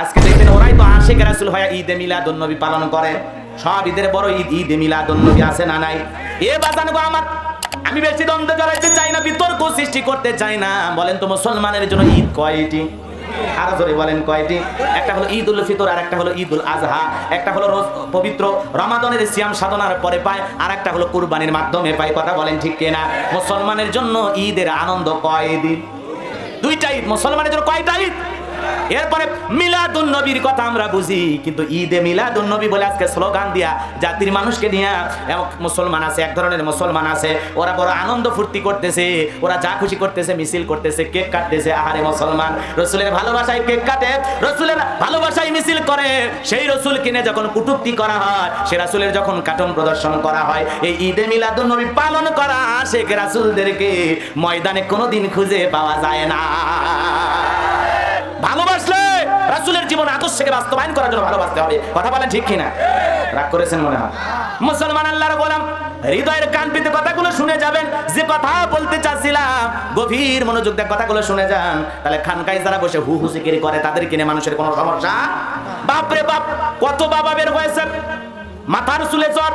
আজকে দেখবেন ওরাই তো আশেখ রাসুল হয় ঈদে মিলাদুন নবী পালন করে। সব ঈদের বড় ঈদ, ঈদে মিলাদুন নবী আছে না নাই? এ বাজান গো আমার, আমি বেশি দ্বন্দ্ব জড়াইতে চাই না, বিতর্ক সৃষ্টি করতে চাই না। বলেন তো মুসলমানের জন্য ঈদ কয়টি? আর জোরে বলেন কয়টি? একটা হলো ঈদ উল ফিতর আর একটা হলো ঈদ উল আজহা, একটা হলো পবিত্র রমাদনের সিয়াম সাধনার পরে পায় আর একটা হলো কুরবানির মাধ্যমে পায়। কথা বলেন ঠিক কিনা? মুসলমানের জন্য ঈদের আনন্দ কয় দিন দুইটা ঈদ, মুসলমানের জন্য কয়টা ঈদ? এরপরে মিলাদুন নবীর কথা আমরা বুঝি, কিন্তু ঈদে মিলাদুন নবী বলে আজকে স্লোগান দিয়া জাতির মানুষকে নিয়ে মুসলমান আছে, এক ধরনের মুসলমান আছে। ওরা বড় আনন্দ ফুর্তি করতেছে, ওরা যা খুশি করতেছে, মিছিল করতেছে, কেক কাটতেছে, আহারে মুসলমান। রসুলের ভালোবাসায় কেক কাটে, রসুলের ভালোবাসায় মিছিল করে, সেই রসুল কিনে যখন কুটুক্তি করা হয়, সে রাসুলের যখন কাটন প্রদর্শন করা হয়, এই ঈদে মিলাদুন নবী পালন করা শেখ রাসুলদেরকে ময়দানে কোনোদিন খুঁজে পাওয়া যায় না। ভালোবাসলে রাসূলের জীবন আদর্শকে বাস্তবায়ন করার জন্য ভালোবাসতে হবে। কথা বলেন ঠিক কিনা? রাগ করেছেন মনে হয়। মুসলমান আল্লাহর গোলাম, হৃদয়ের কান পেতে কথাগুলো শুনে যাবেন। যে কথা বলতে চাচ্ছিলাম, গভীর মনোযোগ দিয়ে কথাগুলো শুনে যান। তাহলে খানকাই যারা বসে হু হু সিকিরি করে, তাদের কিনে মানুষের কোনো সমস্যা? বাপরে বাপ, কত বাবা বের হয়েছে? মাথার চুলে চট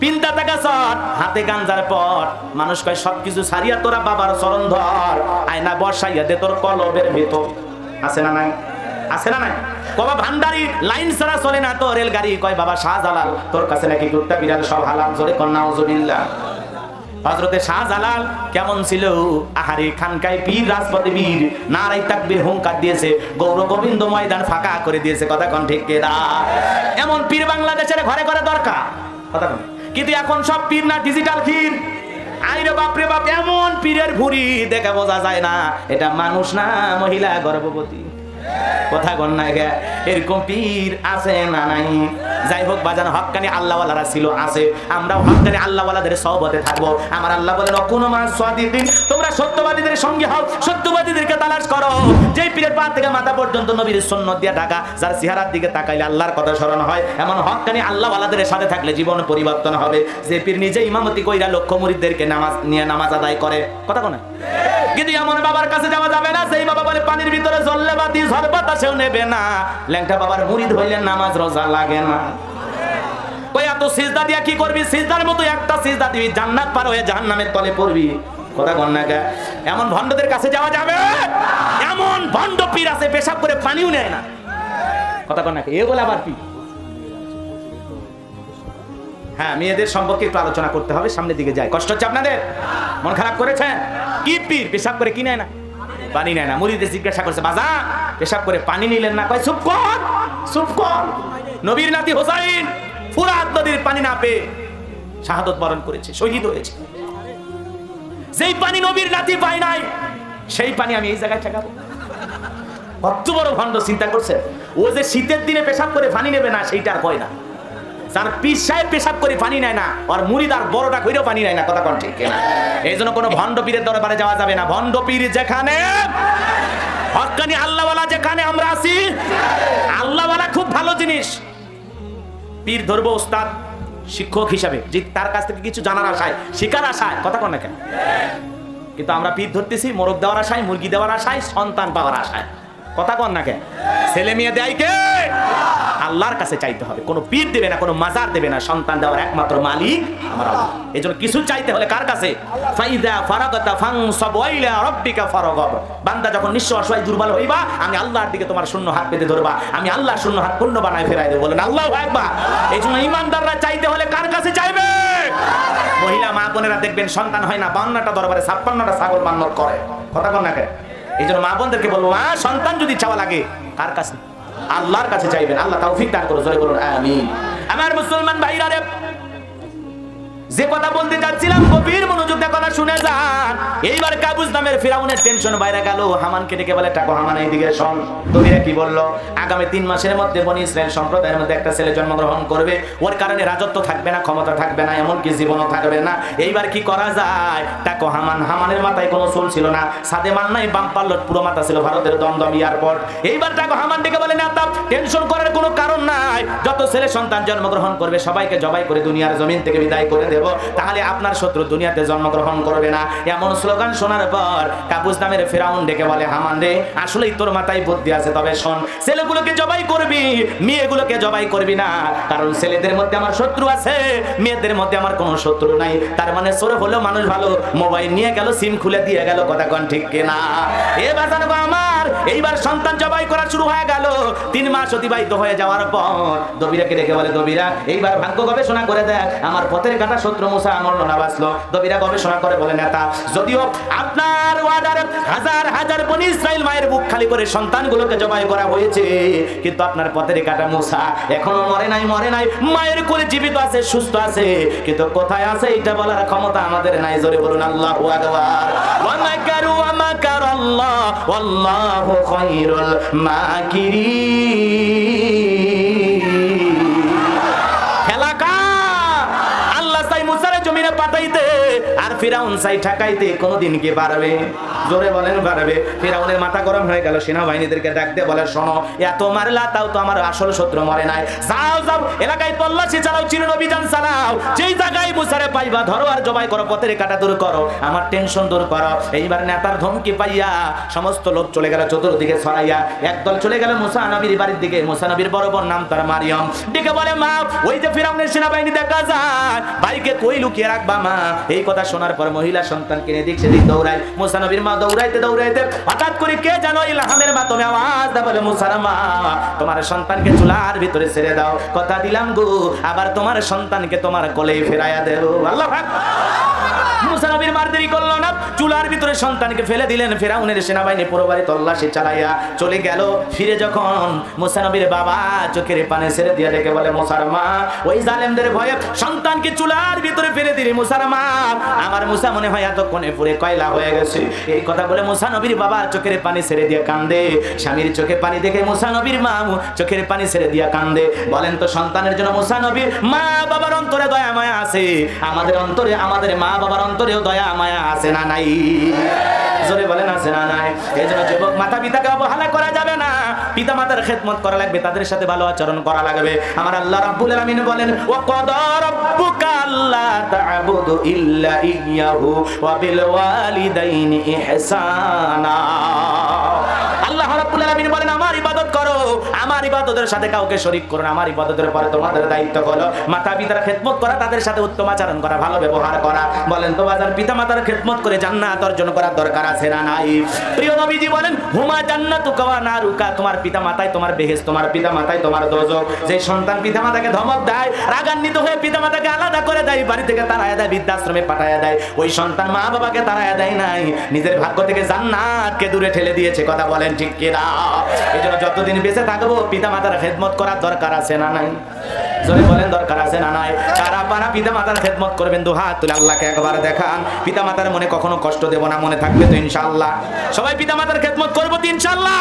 পিন্তা টাকা চট হাতে গাঞ্জার পর। মানুষ কয়, সবকিছু সারিয়া তোরা বাবার চরণ ধর। আয়না বর্ষাইয়া দে তোর কলবের ভেতর। আছে না নাই? আছে না নাই? কবা ভান্ডারি লাইন ছাড়া চলে না তো রেলগাড়ি। কয়, বাবা, শাহজালাল, তোর কাছে নাকি কুত্তা বিড়াল সব হালাল? জোরে কন্যা উজুবিল্লাহ হজরতে শাহজালাল কেমন ছিল? আহারে খানকায় পীর, রাজপথে বীর। নারাই তাকবীর হুঙ্কার দিয়েছে, গৌর গোবিন্দ ময়দান ফাঁকা করে দিয়েছে। কথা কোন ঠিক এমন পীর বাংলাদেশের ঘরে ঘরে দরকার। কথা কোন। কিন্তু এখন সব পীর না ডিজিটাল পীর। আইরে বাপরে বাপ এমন পীরের ভুরি দেখে বোঝা যায় না, এটা মানুষ না, মহিলা গর্ভবতী। কথা কন না এরকম পীর আছে না নাই? যাই হোক, বাজান, হক্কানি আল্লাহওয়ালারা ছিল, আছে। আমরাও হক্কানি আল্লাহওয়ালাদের সহবতে থাকব। আমার আল্লাহ বলেন কোনো মাস সাদিকিন তোমরা সত্যবাদীদের সঙ্গে হও, সত্যবাদীদেরকে তালাশ করো। যেই পীরের পা থেকে মাথা পর্যন্ত নবীর সুন্নত দিয়া ঢাকা, যার চেহারার দিকে তাকাইলে আল্লাহর কথা স্মরণ হয়, এমন হক্কানি আল্লাহওয়ালাদের সাথে থাকলে জীবন পরিবর্তন হবে। যে পীর নিজে ইমামতি কইরা লক্ষ মুরিদদেরকে নামাজ, নিয়ে নামাজ আদায় করে। কথা কোনা কিন্তু এমন বাবার কাছে যাওয়া যাবে না, সেই বাবা বলে, পানির ভিতরে জললে বাতি, ঝড় বাতাসেও নেবে না। ল্যাংটা বাবার মুরিদ হইলে নামাজ রোজা লাগে না। ওই এত সিজদা দিয়া কি করবি? সিজদার মতো একটা সিজদা দিবি, জান্নাত পার হয়ে জাহান্নামের তলে পড়বি। কথা কন না এমন ভণ্ডদের কাছে যাওয়া যাবে? এমন ভণ্ড পীর আছে, পেশাব করে পানিও নেয় না। কথা কন না এ বলে আবার পীর। হ্যাঁ মেয়েদের সম্পর্কে একটু আলোচনা করতে হবে, সামনের দিকে যাই। কষ্ট হচ্ছে আপনাদের? মন খারাপ করেছেন? কি পেশাব করে না? পানি নেয় না। মুড়িতে জিজ্ঞাসা করছে, বাজা, পেশাব করে পানি নিলেন না? কয়, চুপ কর চুপ কর। নবীর নাতি হোসাইন ফুরাত নদীর পানি না পেয়ে শাহাদত বরণ করেছে, শহীদ হয়েছে। যেই পানি নবীর নাতি পায় নাই, সেই পানি আমি এই জায়গায় ঠেকাবো। কত বড় ভণ্ড চিন্তা করছে। ও যে শীতের দিনে পেশাব করে পানি নেবে না, সেইটা আর কয় না। যার সাহেব পেশাব করে পানি নেয় না, আর মুড়িদার বড়টা কইরেও পানি নেয় না, কথা কোন ঠিক না এই জন্য কোনো ভণ্ড পীরের দরবারে যাওয়া যাবে না। ভণ্ড পীর যেখানে, হকানি আল্লাহওয়ালা যেখানে আমরা আছি, আল্লাহওয়ালা খুব ভালো জিনিস। পীর ধরবো ওস্তাদ, শিক্ষক হিসাবে, যে তার কাছ থেকে কিছু জানার আশায়, শিকার আশায়, কথা কোন না কেন? কিন্তু আমরা পীর ধরতেছি, মোরগ দেওয়ার আশায়, মুরগি দেওয়ার আশায়, সন্তান পাওয়ার আশায়। কথা কন না কে? ছেলে মেয়ে দেয় কে? আল্লাহর কাছে চাইতে হবে। কোনো পীর দেবে না, কোনো মাজার দেবে না, সন্তান দেওয়ার একমাত্র মালিক আমার আল্লাহ। এই জন্য কিছু চাইতে হলে কার কাছে? ফাইদা ফারাগাতা ফানসাব ওয়াইলা রাব্বিকা ফারাগাব। বান্দা যখন নিঃস্ব অসহায় দুর্বল হইবা, আমি আল্লাহর দিকে তোমার শূন্য হাত পেতে ধরবা। আমি আল্লাহ শূন্য হাত পূর্ণ বানায় ফেরাই দেবো। বলেন, আল্লাহু আকবার! এই জন্য ইমানদাররা চাইতে হলে কার কাছে চাইবে? মহিলা মা বোনেরা দেখবেন সন্তান হয় না, বান্নাটা দরবারে ছাপ্পান্নটা ছাগল বান্নর করে। কথা কন না? এই জন্য মা বোনদেরকে বলব, মা, সন্তান যদি চাওয়া লাগে, কার কাছে? আল্লাহর কাছে চাইবেন। আল্লাহ তৌফিক দান করো জয় বলুন আমার মুসলমান ভাইরা রে, যে কথা বলতে যাচ্ছিলাম গভীর মনোযোগ কথা শুনে যান। এইবার কাবুজ নামের ফিরাউনের টেনশন বাইরে গেল। হামানকে ডেকে বলে টাকো হামান এইদিকে শোন। তোরা কি বলল? আগামী তিন মাসের মধ্যে বনি ইসরায়েল সম্প্রদায়ের মধ্যে একটা ছেলে জন্মগ্রহণ করবে। ওর কারণে রাজত্ব থাকবে না, ক্ষমতা থাকবে না, এমনকি জীবনও থাকবে না। এইবার কি করা যায়? টাকো হামান, হামানের মাথায় কোনো চুল ছিল না। সাদে মান নাই, বাম পাল্লট পুরো মাথা ছিল ভারতের দমদম এয়ারপোর্ট। এইবার টাকো হামান ডেকে বলে, না টেনশন করার কোনো কারণ নাই। যত ছেলে সন্তান জন্মগ্রহণ করবে, সবাইকে জবাই করে দুনিয়ার জমিন থেকে বিদায় করে দেব। তাহলে আপনার শত্রু দুনিয়াতে জন্মগ্রহণ করবে না। এমন স্লোগান শোনার পর কাবুস নামের ফেরাউন ডেকে বলে, হামান রে, আসলেই তোর মাথায় বুদ্ধি আছে, তবে শোন, ছেলেগুলোকে জবাই করবি, মেয়েগুলোকে জবাই করবি না। কারণ ছেলেদের মধ্যে আমার শত্রু আছে, মেয়েদের মধ্যে আমার কোনো শত্রু নাই। তার মানে সরে হলো মানুষ ভালো, মোবাইল নিয়ে গেল, সিম খুলে দিয়ে গেল, কথা কন ঠিক কিনা? এ বাজার আমার এইবার সন্তান জবাই করা শুরু হয়ে গেল। তিন মাস অতিবাহিত হয়ে যাওয়ার পর দবিরাকে ডেকে বলে, দবিরা, এইবার ভাগ্য গবেষণা করে দেখ। আমার পথের কাটা শত্রু মুসা আমার না বাঁচলো দবিরা গবেষণা করে বলে, নেতা, যদিও আপনার ওয়ার্ডার হাজার হাজার বনি ইসরাইল মায়ের বুক খালি করে সন্তানগুলোকে জবাই করা হয়েছে, কিন্তু আপনার পথের কাটা মুসা এখনও মরে নাই মরে নাই। মায়ের কোলে জীবিত আছে, সুস্থ আছে, কিন্তু কোথায় আছে এটা বলার ক্ষমতা আমাদের নাই? জোরে বলুন, আল্লাহু আকবার। আল্লাহ ওয়াল্লাহু খায়রুল ফিরাউন চাই ঠেকাইতে কোনোদিন কি পারবে? জোরে বলেন পারবে। ফিরাউনের মাথা গরম হয়ে গেল, সেনাবাহিনীদেরকে ডাকতে বলে, শোনো, এত মারলা তাও তো আমার আসল শত্রু মরে নাই। যাও যাও, এলাকায় তল্লাশি চালাও চির অভিযান চালাও। যেই জায়গায় মুসারে পাইবা, ধরো আর জবাই করো, পথের কাটা দূর করো। আমার টেনশন দূর করো। এইবার নেতার ধমকি পাইয়া সমস্ত লোক চলে গেল, চতুর্দিকে ছড়াইয়া। একদল চলে গেল মুসা নবীর বাড়ির দিকে। মুসা নবীর বড় বোন নাম তার মারিয়াম। ডেকে বলে, মা, ওই যে ফিরাউনের সেনাবাহিনী দেখা যায়। ভাইকে কই লুকিয়ে রাখবা, মা? এই কথা শোনার পর মহিলা সন্তানকে কিনে দিক সেদিক দৌড়ায়। মুসা নবীর মা দৌড়াইতে দৌড়াইতে হঠাৎ করে কে জানো ইলহামের মাধ্যমে আওয়াজ দা বলে মুসার মা, তোমার সন্তানকে চুলার ভিতরে ছেড়ে দাও। কথা দিলাম গো, আবার তোমার সন্তানকে তোমার কোলেই ফেরাইয়া দেব। আল্লাহ মুসা নবীর মার দেরি করল না। চুলার ভিতরে সন্তানকে ফেলে দিলেন। সেনাবাহিনী চালাইয়া চলে গেল। ফিরে যখন মুসা নবীর বাবা চোখের পানে ছেড়ে দিয়ে বলে ওই জালেমদের ভয়ে সন্তানকে চুলার ভিতরে ফেলে আমার মনে হয় এতক্ষণে পুরে কয়লা হয়ে গেছে। এই কথা বলে মুসা নবীর বাবা চোখের পানি ছেড়ে দিয়ে কান্দে। স্বামীর চোখে পানি দেখে মুসা নবীর মা চোখের পানি ছেড়ে দিয়ে কান্দে। বলেন তো, সন্তানের জন্য মুসা নবীর মা বাবার অন্তরে দয়া মায়া আছে? আমাদের অন্তরে, আমাদের মা বাবার অন্তরেও দয়া মায়া আছে না নাই? জোরে বলেন আছে না নাই? এই জন্য যুবক মাতা পিতাকে অবহেলা করা যাবে না। পিতা মাতার খেদমত করা লাগবে, তাদের সাথে ভালো আচরণ করা লাগবে। আমার আল্লাহ রাব্বুল আলামিন বলেন ও কদর রাব্বুকা আল্লা তা'বুদু ইল্লা ইয়াহু ওয়া বিল ওয়ালিদাইনি ইহসানা। রাব্বুল বলেন, আমার ইবাদত করো। আমার ইবাদতের সাথে কাউকে করো আমার ইবাদতের পরে তোমাদের দায়িত্ব হলো মাতা পিতার খেদমত করা, তাদের সাথে উত্তম আচরণ করা, ভালো ব্যবহার করা। বলেন পিতা মাতার খেদমত করে জান্নাত অর্জন করার দরকার আছে না নাই? প্রিয় নবীজি বলেন, হুমা তোমার পিতা মাতায় তোমার তোমার পিতা মাতায় তোমার যে সন্তান পিতা মাতাকে ধমক দেয়, রাগান্বিত হয়ে পিতা মাতাকে আলাদা করে দেয়, বাড়ি থেকে তাড়ায় দেয়, বৃদ্ধাশ্রমে পাঠায় দেয়। ওই সন্তান মা বাবাকে তাড়ায় দেয় নাই। নিজের ভাগ্য থেকে জান্নাতকে দূরে ঠেলে দিয়েছে, কথা বলেন ঠিক কিনা? এই জন্য যতদিন বেঁচে থাকব পিতা মাতার খেদমত করার দরকার আছে না নাই? জোরে বলেন, দরকার আছে না নাই? করবেন একবার পিতা মাতার মনে কখনো কষ্ট দেব না, মনে থাকবে তো ইনশাআল্লাহ। সবাই পিতা মাতার খেদমত করব তো ইনশাআল্লাহ।